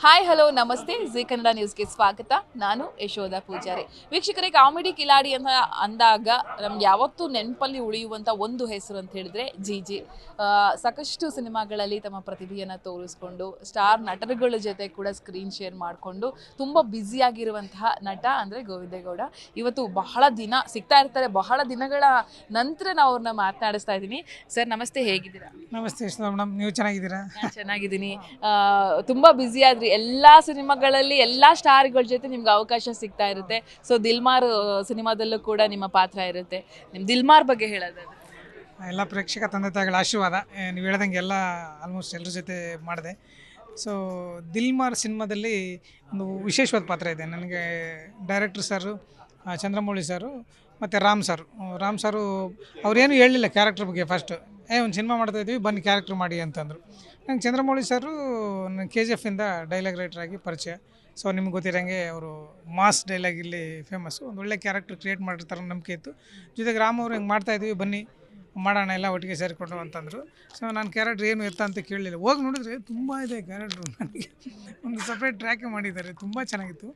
Hi hello ನಮಸ್ತೆ. G Kannada ನ್ಯೂಸ್ಗೆ ಸ್ವಾಗತ. ನಾನು ಯಶೋಧ ಪೂಜಾರಿ. ವೀಕ್ಷಕರೇ ಕಾಮಿಡಿ ಕಿಲಾಡಿ ಅಂತ ಅಂದಾಗ ನಮ್ಗೆ ಯಾವತ್ತೂ ನೆನಪಲ್ಲಿ ಉಳಿಯುವಂಥ ಒಂದು ಹೆಸರು ಅಂತ ಹೇಳಿದ್ರೆ ಜಿ ಜಿ ಸಾಕಷ್ಟು ಸಿನಿಮಾಗಳಲ್ಲಿ ತಮ್ಮ ಪ್ರತಿಭೆಯನ್ನು ತೋರಿಸ್ಕೊಂಡು ಸ್ಟಾರ್ ನಟರುಗಳ ಜೊತೆ ಕೂಡ ಸ್ಕ್ರೀನ್ ಶೇರ್ ಮಾಡಿಕೊಂಡು ತುಂಬ ಬ್ಯುಸಿಯಾಗಿರುವಂತಹ ನಟ ಅಂದರೆ ಗೋವಿಂದೇಗೌಡ. ಇವತ್ತು ಬಹಳ ದಿನ ಸಿಗ್ತಾ ಇರ್ತಾರೆ. ಬಹಳ ದಿನಗಳ ನಂತರ ನಾವು ಅವ್ರನ್ನ ಮಾತನಾಡಿಸ್ತಾ ಇದ್ದೀನಿ. ಸರ್ ನಮಸ್ತೆ. ಹೇಗಿದ್ದೀರಾ? ನಮಸ್ತೆ ನೀವು ಚೆನ್ನಾಗಿದ್ದೀರಾ? ನಾನ್ ಚೆನ್ನಾಗಿದ್ದೀನಿ. ತುಂಬಾ ಬ್ಯುಸಿ ಆದ್ರಿ. ಎಲ್ಲಾ ಸಿನಿಮಾಗಳಲ್ಲಿ ಎಲ್ಲ ಸ್ಟಾರ್ಗಳ ಜೊತೆ ನಿಮ್ಗೆ ಅವಕಾಶ ಸಿಗ್ತಾ ಇರುತ್ತೆ. ಸೊ ದಿಲ್ಮಾರ್ ಸಿನಿಮಾದಲ್ಲೂ ಕೂಡ ನಿಮ್ಮ ಪಾತ್ರ ಇರುತ್ತೆ. ನಿಮ್ ದಿಲ್ಮಾರ್ ಬಗ್ಗೆ ಹೇಳೋದಾದ್ರೆ. ಎಲ್ಲ ಪ್ರೇಕ್ಷಕ ತಂದೆ ತಾಯಿಗಳ ಆಶೀರ್ವಾದ. ನೀವು ಹೇಳ್ದಂಗೆ ಎಲ್ಲ ಆಲ್ಮೋಸ್ಟ್ ಎಲ್ಲರ ಜೊತೆ ಮಾಡಿದೆ. ಸೊ ದಿಲ್ಮಾರ್ ಸಿನಿಮಾದಲ್ಲಿ ಒಂದು ವಿಶೇಷವಾದ ಪಾತ್ರ ಇದೆ. ನನಗೆ ಡೈರೆಕ್ಟ್ರ್ ಸರು ಚಂದ್ರಮೌಳಿ ಸರು ಮತ್ತು ರಾಮ್ ಸರ್ ರಾಮ್ ಸರು ಅವ್ರೇನು ಹೇಳಲಿಲ್ಲ ಕ್ಯಾರೆಕ್ಟರ್ ಬಗ್ಗೆ ಫಸ್ಟು ಏ, ಒಂದು ಸಿನಿಮಾ ಮಾಡ್ತಾ ಇದ್ದೀವಿ, ಬನ್ನಿ ಕ್ಯಾರೆಕ್ಟರ್ ಮಾಡಿ ಅಂತಂದರು. ನಂಗೆ ಚಂದ್ರಮೌಳಿ ಸರು ನನ್ನ ಕೆ ಜಿ ಎಫಿಂದ ಡೈಲಾಗ್ ಆಗಿ ಪರಿಚಯ. ಸೊ ನಿಮ್ಗೆ ಗೊತ್ತಿರೋಂಗೆ ಅವರು ಮಾಸ್ ಡೈಲಾಗ್ ಇಲ್ಲಿ ಫೇಮಸ್ಸು ಒಂದು ಒಳ್ಳೆ ಕ್ಯಾರೆಕ್ಟರ್ ಕ್ರಿಯೇಟ್ ಮಾಡಿರ್ತಾರೆ ನಂಬಿಕೆ ಇತ್ತು. ಜೊತೆಗೆ ರಾಮ್ ಅವರು ಹಿಂಗೆ ಮಾಡ್ತಾಯಿದ್ವಿ ಬನ್ನಿ ಮಾಡೋಣ ಎಲ್ಲ ಒಟ್ಟಿಗೆ ಸೇರಿಕೊಂಡು ಅಂತಂದರು. ಸೊ ನಾನು ಕ್ಯಾರೆಕ್ಟ್ರ್ ಏನು ಇರ್ತಾ ಅಂತ ಕೇಳಲಿಲ್ಲ. ಹೋಗಿ ನೋಡಿದ್ರೆ ತುಂಬ ಇದೆ ಕ್ಯಾರೆಕ್ಟ್ರು ನನಗೆ. ಒಂದು ಸಪ್ರೇಟ್ ಟ್ರ್ಯಾಕೇ ಮಾಡಿದ್ದಾರೆ, ತುಂಬ ಚೆನ್ನಾಗಿತ್ತು.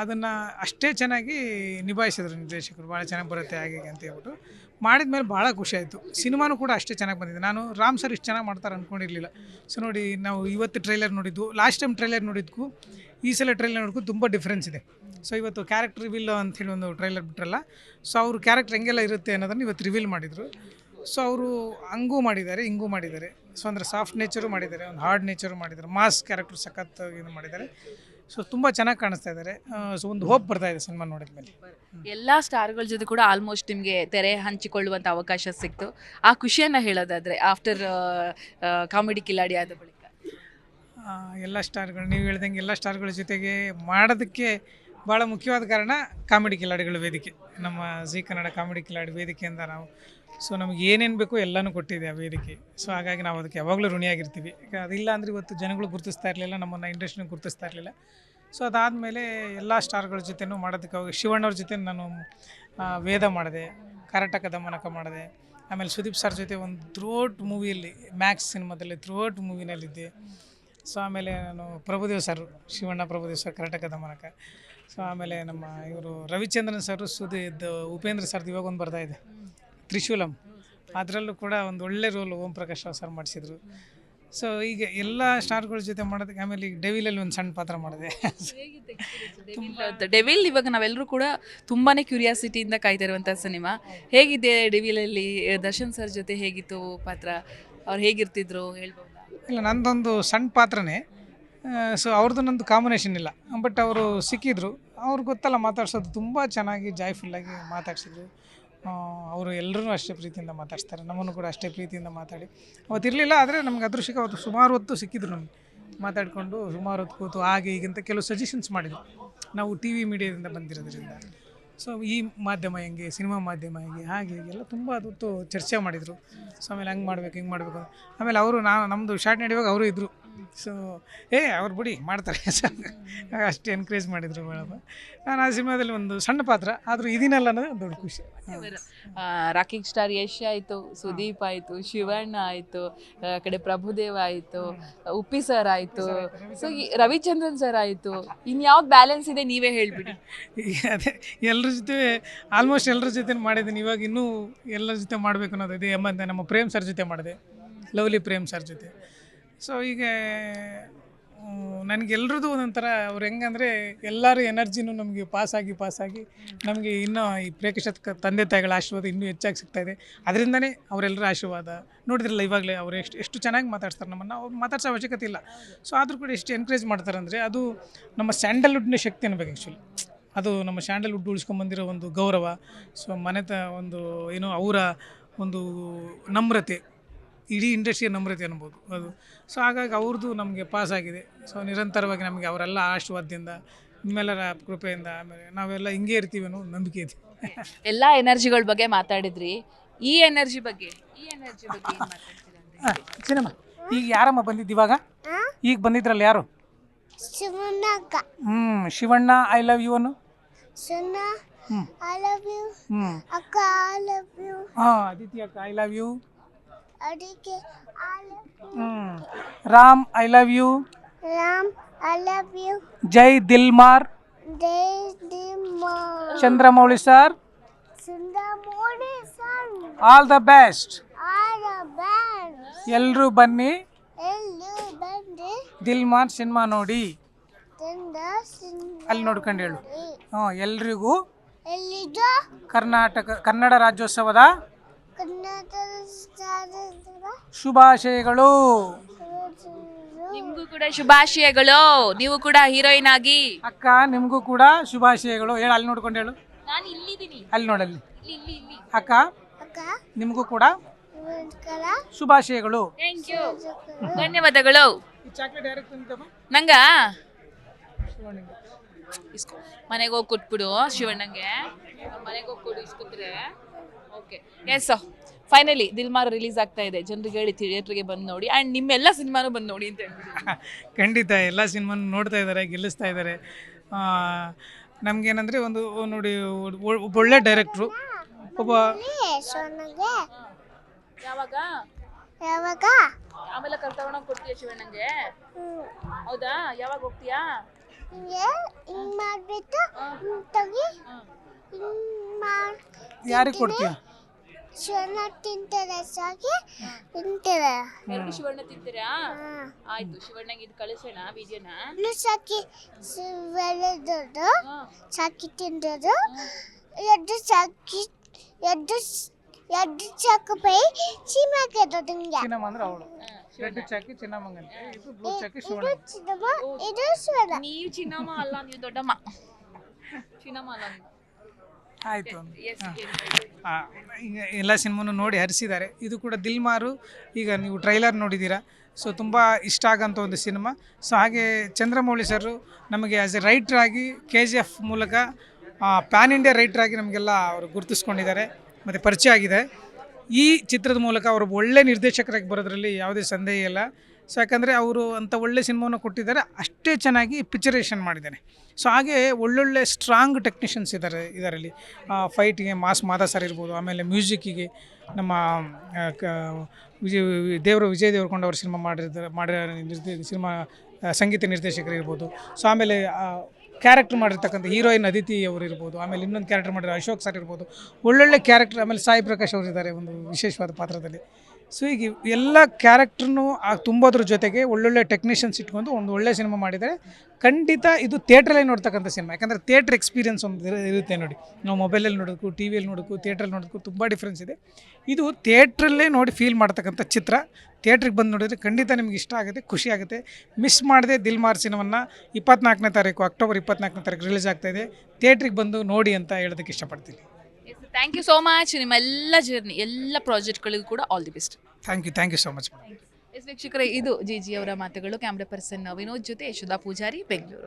ಅದನ್ನು ಅಷ್ಟೇ ಚೆನ್ನಾಗಿ ನಿಭಾಯಿಸಿದ್ರು ನಿರ್ದೇಶಕರು. ಭಾಳ ಚೆನ್ನಾಗಿ ಬರುತ್ತೆ ಹಾಗೆ ಅಂತ ಹೇಳ್ಬಿಟ್ಟು. ಮಾಡಿದ ಮೇಲೆ ಭಾಳ ಖುಷಿ ಆಯಿತು. ಸಿನಿಮಾನೂ ಕೂಡ ಅಷ್ಟೇ ಚೆನ್ನಾಗಿ ಬಂದಿದೆ. ನಾನು ರಾಮ್ ಸರ್ ಇಷ್ಟು ಚೆನ್ನಾಗಿ ಮಾಡ್ತಾರೆ ಅಂದ್ಕೊಂಡಿರಲಿಲ್ಲ ಸೊ ನೋಡಿ, ನಾವು ಇವತ್ತು ಟ್ರೈಲರ್ ನೋಡಿದ್ದು ಲಾಸ್ಟ್ ಟೈಮ್ ಟ್ರೈಲರ್ ನೋಡಿದ್ಕು, ಈ ಸಲ ಟ್ರೈಲರ್ ನೋಡಿದ್ಕು ತುಂಬ ಡಿಫ್ರೆನ್ಸ್ ಇದೆ. ಸೊ ಇವತ್ತು ಕ್ಯಾರೆಕ್ಟರ್ ರಿವೀಲ್ ಅಂಥೇಳಿ ಒಂದು ಟ್ರೈಲರ್ ಬಿಟ್ರಲ್ಲ ಸೊ ಅವ್ರ ಕ್ಯಾರೆಕ್ಟರ್ ಹೆಂಗೆಲ್ಲ ಇರುತ್ತೆ ಅನ್ನೋದನ್ನು ಇವತ್ತು ರಿವೀಲ್ ಮಾಡಿದರು. ಸೊ ಅವರು ಹಂಗೂ ಮಾಡಿದ್ದಾರೆ, ಹಿಂಗೂ ಮಾಡಿದ್ದಾರೆ. ಸೊ ಅಂದರೆ ಸಾಫ್ಟ್ ನೇಚರು ಮಾಡಿದ್ದಾರೆ, ಒಂದು ಹಾರ್ಡ್ ನೇಚರು ಮಾಡಿದ್ದಾರೆ. ಮಾಸ್ ಕ್ಯಾರೆಕ್ಟರ್ ಸಖತ್ ಇದು ಮಾಡಿದ್ದಾರೆ. ಸೊ ತುಂಬ ಚೆನ್ನಾಗಿ ಕಾಣಿಸ್ತಾ ಇದ್ದಾರೆ ಸೊ ಒಂದು ಹೋಪ್ ಬರ್ತಾ ಇದೆ ಸಿನಿಮಾ ನೋಡಿದ ಮೇಲೆ. ಎಲ್ಲಾ ಸ್ಟಾರ್ಗಳ ಜೊತೆ ಕೂಡ ಆಲ್ಮೋಸ್ಟ್ ನಿಮಗೆ ತೆರೆ ಹಂಚಿಕೊಳ್ಳುವಂತ ಅವಕಾಶ ಸಿಕ್ತು. ಆ ಖುಷಿಯನ್ನ ಹೇಳೋದಾದ್ರೆ ಆಫ್ಟರ್ ಕಾಮಿಡಿ ಕಿಲಾಡಿ ಆದ ಬಳಿಕ. ಆ, ಎಲ್ಲ ಸ್ಟಾರ್ಗಳು ನೀವು ಹೇಳ್ದಂಗೆ ಎಲ್ಲ ಸ್ಟಾರ್ಗಳ ಜೊತೆಗೆ ಮಾಡೋದಕ್ಕೆ ಭಾಳ ಮುಖ್ಯವಾದ ಕಾರಣ ಕಾಮಿಡಿ ಕಿಲಾಡಿಗಳ ವೇದಿಕೆ. ನಮ್ಮ ಜಿ ಕನ್ನಡ ಕಾಮಿಡಿ ಕಿಲಾಡಿ ವೇದಿಕೆಯಿಂದ ನಾವು, ಸೊ ನಮಗೆ ಏನೇನು ಬೇಕೋ ಎಲ್ಲನೂ ಕೊಟ್ಟಿದೆ ಆ ವೇದಿಕೆ. ಸೊ ಹಾಗಾಗಿ ನಾವು ಅದಕ್ಕೆ ಯಾವಾಗಲೂ ಋಣಿಯಾಗಿರ್ತೀವಿ. ಅದಿಲ್ಲ ಅಂದರೆ ಇವತ್ತು ಜನಗಳು ಗುರುತಿಸ್ತಾ ಇರಲಿಲ್ಲ, ನಮ್ಮನ್ನು ಇಂಡಸ್ಟ್ರಿನ ಗುರುತಿಸ್ತಾ ಇರಲಿಲ್ಲ. ಸೊ ಅದಾದಮೇಲೆ ಎಲ್ಲ ಸ್ಟಾರ್ಗಳ ಜೊತೆನೂ ಮಾಡೋದಕ್ಕೆ ಅವಾಗ ಶಿವಣ್ಣವ್ರ ಜೊತೆ ನಾನು ವೇದ ಮಾಡಿದೆ ಕರ್ನಾಟಕ ದಮನಕ ಮಾಡಿದೆ. ಆಮೇಲೆ ಸುದೀಪ್ ಸರ್ ಜೊತೆ ಒಂದು ಥ್ರೋಟ್ ಮೂವಿಯಲ್ಲಿ ಮ್ಯಾಕ್ಸ್ ಸಿನಿಮಾದಲ್ಲಿ ಥ್ರೋಟ್ ಮೂವಿನಲ್ಲಿದ್ದೆ ಸೊ ಆಮೇಲೆ ನಾನು Prabhudev sir Shivanna Prabhudev sir Karataka Damanaka. So ಆಮೇಲೆ ನಮ್ಮ ಇವರು ರವಿಚಂದ್ರನ್ ಸರ್ ಸುದಿ ಇದು ಉಪೇಂದ್ರ ಸರ್ದು ಇವಾಗ ಒಂದು ಬರ್ತಾ ಇದೆ. ತ್ರಿಶೂಲಂ. ಅದರಲ್ಲೂ ಕೂಡ ಒಂದು ಒಳ್ಳೆ ರೋಲ್ ಓಂ ಪ್ರಕಾಶ್ ರಾವ್ ಸರ್ ಮಾಡಿಸಿದ್ರು. ಸೊ ಈಗ ಎಲ್ಲ ಸ್ಟಾರ್ಗಳ ಜೊತೆ ಮಾಡೋದಕ್ಕೆ ಆಮೇಲೆ ಈಗ ಡೆವಿಲಲ್ಲಿ ಒಂದು ಸಣ್ಣ ಪಾತ್ರ ಮಾಡಿದೆ. ಡೆವಿಲ್ ಇವಾಗ ನಾವೆಲ್ಲರೂ ಕೂಡ ತುಂಬಾ ಕ್ಯೂರಿಯಾಸಿಟಿಯಿಂದ ಕಾಯ್ತಾ ಇರುವಂಥ ಸಿನಿಮಾ ಹೇಗಿದೆ ಡೆವಿಲಲ್ಲಿ ದರ್ಶನ್ ಸರ್ ಜೊತೆ ಹೇಗಿತ್ತು ಪಾತ್ರ? ಅವ್ರು ಹೇಗಿರ್ತಿದ್ರು ಹೇಳ್ಬೋದು? ಇಲ್ಲ ನಂದೊಂದು ಸಣ್ಣ ಪಾತ್ರನೇ. ಸೊ ಅವ್ರದ್ದು ನಂದು ಕಾಂಬಿನೇಷನ್ ಇಲ್ಲ. ಬಟ್ ಅವರು ಸಿಕ್ಕಿದ್ರು. ಅವ್ರು ಗೊತ್ತಲ್ಲ, ಮಾತಾಡ್ಸೋದು ತುಂಬ ಚೆನ್ನಾಗಿ ಜಾಯ್ಫುಲ್ಲಾಗಿ ಮಾತಾಡ್ಸಿದ್ರು. ಅವರು ಎಲ್ಲರೂ ಅಷ್ಟೇ ಪ್ರೀತಿಯಿಂದ ಮಾತಾಡ್ಸ್ತಾರೆ. ನಮ್ಮನ್ನು ಕೂಡ ಅಷ್ಟೇ ಪ್ರೀತಿಯಿಂದ ಮಾತಾಡಿ. ಅವತ್ತು ಇರಲಿಲ್ಲ, ಆದರೆ ನಮ್ಗೆ ಅದೃಷ್ಟಕ್ಕೆ ಅವತ್ತು ಸುಮಾರು ಹೊತ್ತು ಸಿಕ್ಕಿದ್ರು ನಮಗೆ. ಮಾತಾಡಿಕೊಂಡು ಸುಮಾರು ಹೊತ್ತು ಕೂತು ಹಾಗೆ ಹೀಗಂತ ಕೆಲವು ಸಜೆಷನ್ಸ್ ಮಾಡಿದ್ರು. ನಾವು ಟಿ ವಿ ಮೀಡಿಯಾದಿಂದ ಬಂದಿರೋದ್ರಿಂದ. ಸೊ ಈ ಮಾಧ್ಯಮ ಹೆಂಗೆ ಸಿನಿಮಾ ಮಾಧ್ಯಮ ಹೇಗೆ, ಹಾಗೆ ಹೀಗೆಲ್ಲ ತುಂಬ ಅದೊತ್ತು ಚರ್ಚೆ ಮಾಡಿದರು. ಸೊ ಆಮೇಲೆ ಹಂಗೆ ಮಾಡ್ಬೇಕು, ಹಿಂಗೆ ಮಾಡಬೇಕು. ಆಮೇಲೆ ಅವರು, ನಾನು ನಮ್ಮದು ಶಾರ್ಟ್ ನಡೆಯುವಾಗ ಅವರು ಇದ್ದರು ಸೊ ಏ ಅವ್ರು ಬಿಡಿ ಮಾಡ್ತಾರೆ. ಅಷ್ಟು ಎನ್ಕರೇಜ್ ಮಾಡಿದರು ಮೇಡಮ್ ನಾನು ಆ ಸಿನಿಮಾದಲ್ಲಿ ಒಂದು ಸಣ್ಣ ಪಾತ್ರ ಆದರೂ ಇದೀನಲ್ಲ ಅನ್ನೋದು ದೊಡ್ಡ ಖುಷಿ. ರಾಕಿಂಗ್ ಸ್ಟಾರ್ ಯಶ್ ಆಯಿತು ಸುದೀಪ್ ಆಯಿತು ಶಿವಣ್ಣ ಆಯಿತು ಆ ಕಡೆ ಪ್ರಭುದೇವ ಆಯಿತು ಉಪ್ಪಿ ಸರ್ ಆಯಿತು. ಸೊ ರವಿಚಂದ್ರನ್ ಸರ್ ಆಯಿತು. ಇನ್ಯಾವ್ದು ಬ್ಯಾಲೆನ್ಸ್ ಇದೆ ನೀವೇ ಹೇಳ್ಬಿಡಿ. ಅದೇ ಎಲ್ಲರ ಜೊತೆ ಆಲ್ಮೋಸ್ಟ್ ಎಲ್ಲರ ಜೊತೆ ಮಾಡಿದ್ದೀನಿ. ಇವಾಗ ಇನ್ನೂ ಎಲ್ಲರ ಜೊತೆ ಮಾಡಬೇಕು ಅನ್ನೋದು ಇದೆ ಎಂಬಂತೆ ನಮ್ಮ ಪ್ರೇಮ್ ಸರ್ ಜೊತೆ ಮಾಡಿದೆ. ಲವ್ಲಿ ಪ್ರೇಮ್ ಸರ್ ಜೊತೆ. ಸೊ ಈಗ ನನಗೆಲ್ರದ್ದು ಒಂದೊಂಥರ ಅವ್ರು ಹೆಂಗಂದರೆ ಎಲ್ಲರೂ ಎನರ್ಜಿನೂ ನಮಗೆ ಪಾಸಾಗಿ ಪಾಸಾಗಿ ನಮಗೆ ಇನ್ನೂ ಈ ಪ್ರೇಕ್ಷಕ ತಂದೆ ತಾಯಿಗಳ ಆಶೀರ್ವಾದ ಇನ್ನೂ ಹೆಚ್ಚಾಗಿ ಸಿಗ್ತಾ ಇದೆ. ಅದರಿಂದನೇ ಅವರೆಲ್ಲರ ಆಶೀರ್ವಾದ. ನೋಡಿದ್ರಲ್ಲ ಇವಾಗಲೇ ಅವ್ರು ಎಷ್ಟು ಎಷ್ಟು ಚೆನ್ನಾಗಿ ಮಾತಾಡ್ತಾರೆ ನಮ್ಮನ್ನು, ಅವ್ರು ಮಾತಾಡ್ಸೋ ಅವಶ್ಯಕತೆ ಇಲ್ಲ. ಸೊ ಆದರೂ ಕೂಡ ಎಷ್ಟು ಎನ್ಕರೇಜ್ ಮಾಡ್ತಾರೆ ಅಂದರೆ ಅದು ನಮ್ಮ ಸ್ಯಾಂಡಲ್ವುಡ್ನ ಶಕ್ತಿ ಅನ್ಬೇಕು ಆ್ಯಕ್ಚುಲಿ ಅದು ನಮ್ಮ ಸ್ಯಾಂಡಲ್ವುಡ್ ಉಳಿಸ್ಕೊಂಬಂದಿರೋ ಒಂದು ಗೌರವ, ಸೊ ಮನೆತ ಒಂದು, ಏನು ಅವರ ಒಂದು ನಮ್ರತೆ. ಇಡೀ ಇಂಡಸ್ಟ್ರಿಯ ನಮ್ರತೆ ಅನ್ಬೋದು ಅದು. ಸೊ ಹಾಗಾಗಿ ಅವ್ರದ್ದು ನಮಗೆ ಪಾಸ್ ಆಗಿದೆ. ಸೊ ನಿರಂತರವಾಗಿ ನಮಗೆ ಅವರೆಲ್ಲ ಆಶೀರ್ವಾದದಿಂದ ನಿಮ್ಮೆಲ್ಲರ ಕೃಪೆಯಿಂದ ಆಮೇಲೆ ನಾವೆಲ್ಲ ಹಿಂಗೆ ಇರ್ತೀವಿ ಅನ್ನೋ ನಂಬಿಕೆ ಇದೆ. ಎಲ್ಲ ಎನರ್ಜಿಗಳ ಬಗ್ಗೆ ಮಾತಾಡಿದ್ರಿ. ಈ ಎನರ್ಜಿ ಬಗ್ಗೆ ಈ ಎನರ್ಜಿ ಬಗ್ಗೆ ಏನ್ ಮಾತಾಡ್ತೀರಾ ಅಂದ್ರೆ? ಹಾಂ ಸಿನಿಮಾ ಈಗ ಯಾರಮ್ಮ ಬಂದಿದ್ದು ಇವಾಗ? ಈಗ ಬಂದಿದ್ರಲ್ಲ ಯಾರು? ಶಿವನಕ್ಕ ಹ್ಞೂ ಶಿವಣ್ಣ ಐ ಲವ್ ಯು ಅನ್ನು? ಹ್ಞೂ ಐ ಲವ್ ಯು ಹ್ಞೂ ಅಕ್ಕ ಐ ಲವ್ ಯು ಹಾಂ ಅದಿತಿ ಅಕ್ಕ ಐ ಲವ್ ಯು ಅಡಿಕೆ I love you Ram I love you Jai Dilmar. Jai Dilmar. Chandramouli sir. Chandramouli sir. All the best all the best ಎಲ್ಲರೂ ಬನ್ನಿ. ಎಲ್ಲರೂ ಬನ್ನಿ. ದಿಲ್ಮಾರ್ ಸಿನಿಮಾ ನೋಡಿ. ಅಲ್ಲಿ ನೋಡ್ಕೊಂಡು ಹೇಳು. ಹ್ಞೂ ಎಲ್ರಿಗೂ ಕರ್ನಾಟಕ ಕನ್ನಡ ರಾಜ್ಯೋತ್ಸವದ ಶುಭಾಶಯಗಳು. ನಿಮ್ಗೂ ಕೂಡ ಶುಭಾಶಯಗಳು. ನೀವು ಕೂಡ ಹೀರೋಯಿನ್ ಆಗಿ. ಅಕ್ಕ ನಿಮಗೂ ಕೂಡ ಶುಭಾಶಯಗಳು. ಹೇಳು ಅಲ್ಲಿ ನೋಡ್ಕೊಂಡು ಹೇಳು. ನಾನು ಇಲ್ಲಿದ್ದೀನಿ. ಅಲ್ಲಿ ನೋಡಲ್ಲಿ. ಇಲ್ಲಿ ಇಲ್ಲಿ ಇಲ್ಲಿ. ಅಕ್ಕ ಅಕ್ಕ? ನಿಮಗೂ ಕೂಡ ಶುಭಾಶಯಗಳು. ಥ್ಯಾಂಕ್ ಯು ಧನ್ಯವಾದಗಳು. ನಂಗ? ಮನೆಗೆ ಹೋಗಿ ಕೊಟ್ಬಿಡು ಶಿವಣ್ಣಂಗೆ. ಮನೆಗೆ ಹೋಗಿ ಕೊಡು ಇಸ್ಕೊತ್ರೆ okay yes finally Dilmar release ಆಗ್ತಾ ಇದೆ. ಜನರಿಗೆ ಹೇಳಿ ಥಿಯೇಟ್ರಿಗೆ ಬಂದು ನೋಡಿ. ಆ್ಯಂಡ್ ನಿಮ್ಮೆಲ್ಲ ಸಿನಿಮಾನು ಬಂದು ನೋಡಿ ಅಂತ ಖಂಡಿತ ಎಲ್ಲ ಸಿನಿಮಾನು ನೋಡ್ತಾ ಇದ್ದಾರೆ ಗೆಲ್ಲಿಸ್ತಾ ಇದ್ದಾರೆ ನಮಗೇನಂದರೆ ಒಂದು ನೋಡಿ ಒಬ್ಬ ಒಳ್ಳೆ ಡೈರೆಕ್ಟ್ರು ಒಬ್ಬ ಯಾವಾಗ? ಯಾವಾಗ? ಆಮೇಲೆ ಕರ್ಕೊಂಡೋಗಿ ಕೊಡ್ತೀಯ ಶಿವಣ್ಣಂಗೆ ಹೌದಾ? ಯಾವಾಗ ಹೋಗ್ತೀಯಾ? ಹಿಂಗೆ ಮಾಡ್ಬಿಟ್ಟು ಯಾರಿಗೆ ಕೊಡ್ತೀಯ? ಶಿವನ ತಿಂತಾರೆ ಸಾಕಿ ತಿಂತಾರೆ. ಎರಡು ಶಿವಣ್ಣ ತಿಂತೀರಾ? ಆಯ್ತು ಶಿವಣ್ಣಗೆ ಇದು ಕಳಿಸೋಣ ವಿಡಿಯೋನ. ಇನ್ನು ಸಾಕಿ ಬೆಳೆದದು ಸಾಕಿ ತಿಂದದು ಎದ್ದು ಸಾಕಿ ಎದ್ದು ಎದ್ದು ಪೈ ಬೈ ಸೀಮಾಗೆ ಹಿಂಗೆ ಚಿನ್ನಮ್ಮ ಅಂದ್ರೆ ಅವಳು. ರೆಡ್ ಚಾಕಿ ಚಿನ್ನಮ್ಮಂಗಂತೆ ಇದು ಬ್ಲೂ ಚಾಕಿ ಶಿವಣ್ಣ. ಇದು ಚಿನ್ನಮ್ಮ ಇದು ಶಿವನ ನೀವು ಚಿನ್ನಮ್ಮ ಅಲ್ಲ ನೀವು ದೊಡ್ಡಮ್ಮ. ಚಿನ್ನಮ್ಮ ಅಲ್ಲ ನೀವು. ಆಯಿತು. ಎಲ್ಲ ಸಿನಿಮಾನು ನೋಡಿ ಹರಿಸಿದ್ದಾರೆ. ಇದು ಕೂಡ ದಿಲ್ಮಾರು ಈಗ ನೀವು ಟ್ರೈಲರ್ ನೋಡಿದ್ದೀರಾ. ಸೊ ತುಂಬ ಇಷ್ಟ ಆಗೋಂಥ ಒಂದು ಸಿನಿಮಾ. ಸೊ ಹಾಗೆ ಚಂದ್ರಮೌಳಿ ಸರ್ ನಮಗೆ ಆ್ಯಸ್ ಎ ರೈಟ್ರ್ ಆಗಿ ಕೆ ಜಿ ಎಫ್ ಮೂಲಕ ಪ್ಯಾನ್ ಇಂಡಿಯಾ ರೈಟ್ರ್ ಆಗಿ ನಮಗೆಲ್ಲ ಅವರು ಗುರುತಿಸ್ಕೊಂಡಿದ್ದಾರೆ. ಮತ್ತು ಪರಿಚಯ ಆಗಿದೆ. ಈ ಚಿತ್ರದ ಮೂಲಕ ಅವರು ಒಳ್ಳೆ ನಿರ್ದೇಶಕರಾಗಿ ಬರೋದ್ರಲ್ಲಿ ಯಾವುದೇ ಸಂದೇಹ ಇಲ್ಲ. ಸೊ ಯಾಕಂದರೆ ಅವರು ಅಂಥ ಒಳ್ಳೆ ಸಿನಿಮಾವನ್ನು ಕೊಟ್ಟಿದ್ದಾರೆ, ಅಷ್ಟೇ ಚೆನ್ನಾಗಿ ಪಿಕ್ಚರೇಷನ್ ಮಾಡಿದ್ದಾರೆ ಸೊ ಹಾಗೆ ಒಳ್ಳೊಳ್ಳೆ ಸ್ಟ್ರಾಂಗ್ ಟೆಕ್ನಿಷಿಯನ್ಸ್ ಇದ್ದಾರೆ, ಇದರಲ್ಲಿ. ಫೈಟಿಗೆ ಮಾಸ್ ಮಾದ ಸರ್ ಇರ್ಬೋದು, ಆಮೇಲೆ ಮ್ಯೂಸಿಕ್ಕಿಗೆ ನಮ್ಮ ವಿಜಯ್, ದೇವರು, ವಿಜಯ್ ದೇವರಕೊಂಡ ಅವರು ಸಿನಿಮಾ ಮಾಡಿರ್ತಾರೆ, ಮಾಡಿರೋ ಸಿನಿಮಾ ಸಂಗೀತ ನಿರ್ದೇಶಕರು ಇರ್ಬೋದು. ಸೊ ಆಮೇಲೆ ಕ್ಯಾರೆಕ್ಟರ್ ಮಾಡಿರ್ತಕ್ಕಂಥ ಹೀರೋಯಿನ್ ಅದಿತಿ ಅವರು ಇರ್ಬೋದು, ಆಮೇಲೆ ಇನ್ನೊಂದು ಕ್ಯಾರೆಕ್ಟರ್ ಮಾಡಿರೋ ಅಶೋಕ್ ಸರ್ ಇರ್ಬೋದು. ಒಳ್ಳೊಳ್ಳೆ ಕ್ಯಾರೆಕ್ಟರ್ ಆಮೇಲೆ ಸಾಯಿ ಪ್ರಕಾಶ್ ಅವರು ಇದ್ದಾರೆ ಒಂದು ವಿಶೇಷವಾದ ಪಾತ್ರದಲ್ಲಿ. ಸೊ ಈಗ ಎಲ್ಲ ಕ್ಯಾರೆಕ್ಟ್ರನ್ನು ತುಂಬೋದ್ರ ಜೊತೆಗೆ ಒಳ್ಳೊಳ್ಳೆ ಟೆಕ್ನಿಷಿಯನ್ಸ್ ಇಟ್ಕೊಂಡು ಒಂದು ಒಳ್ಳೆ ಸಿನಿಮಾ ಮಾಡಿದರೆ ಖಂಡಿತ ಇದು ಥಿಯೇಟ್ರಲ್ಲೇ ನೋಡ್ತಕ್ಕಂಥ ಸಿನಿಮಾ. ಯಾಕಂದರೆ ಥಿಯೇಟ್ರ್ ಎಕ್ಸ್ಪೀರಿಯನ್ಸ್ ಒಂದು ಇರುತ್ತೆ ನೋಡಿ. ನಾವು ಮೊಬೈಲಲ್ಲಿ ನೋಡೋದಕ್ಕೂ ಟಿ ವಿಯಲ್ಲಿ ನೋಡೋಕ್ಕೂ ಥಿಯೇಟ್ರಲ್ಲಿ ನೋಡೋಕ್ಕೂ ತುಂಬ ಡಿಫ್ರೆನ್ಸ್ ಇದೆ. ಇದು ಥಿಯೇಟ್ರಲ್ಲೇ ನೋಡಿ ಫೀಲ್ ಮಾಡ್ತಕ್ಕಂಥ ಚಿತ್ರ. ಥಿಯೇಟ್ರಿಗೆ ಬಂದು ನೋಡಿದರೆ ಖಂಡಿತ ನಿಮ್ಗೆ ಇಷ್ಟ ಆಗುತ್ತೆ, ಖುಷಿ ಆಗುತ್ತೆ. ಮಿಸ್ ಮಾಡದೆ ದಿಲ್ಮಾರ್ ಸಿನಿಮನ್ನು ಇಪ್ಪತ್ನಾಲ್ಕನೇ ತಾರೀಕು, ಅಕ್ಟೋಬರ್ ಇಪ್ಪತ್ನಾಲ್ಕನೇ ತಾರೀಕು ರಿಲೀಸ್ ಆಗ್ತಾಯಿದೆ ಥಿಯೇಟ್ರಿಗೆ ಬಂದು ನೋಡಿ ಅಂತ ಹೇಳೋದಕ್ಕೆ ಇಷ್ಟಪಡ್ತೀನಿ. ಥ್ಯಾಂಕ್ ಯು ಸೋ ಮಚ್ ನಿಮ್ಮ ಎಲ್ಲ ಜರ್ನಿ ಎಲ್ಲ ಪ್ರಾಜೆಕ್ಟ್ಗಳಿಗೂ ಕೂಡ all the best thank you thank you so much yes ವೀಕ್ಷಕರೇ ಇದು ಜಿ ಜಿ ಅವರ ಮಾತುಗಳು. ಕ್ಯಾಮ್ರಾ ಪರ್ಸನ್ ವಿನೋದ್ ಜೊತೆ ಯಶೋಧಾ ಪೂಜಾರಿ ಬೆಂಗಳೂರು.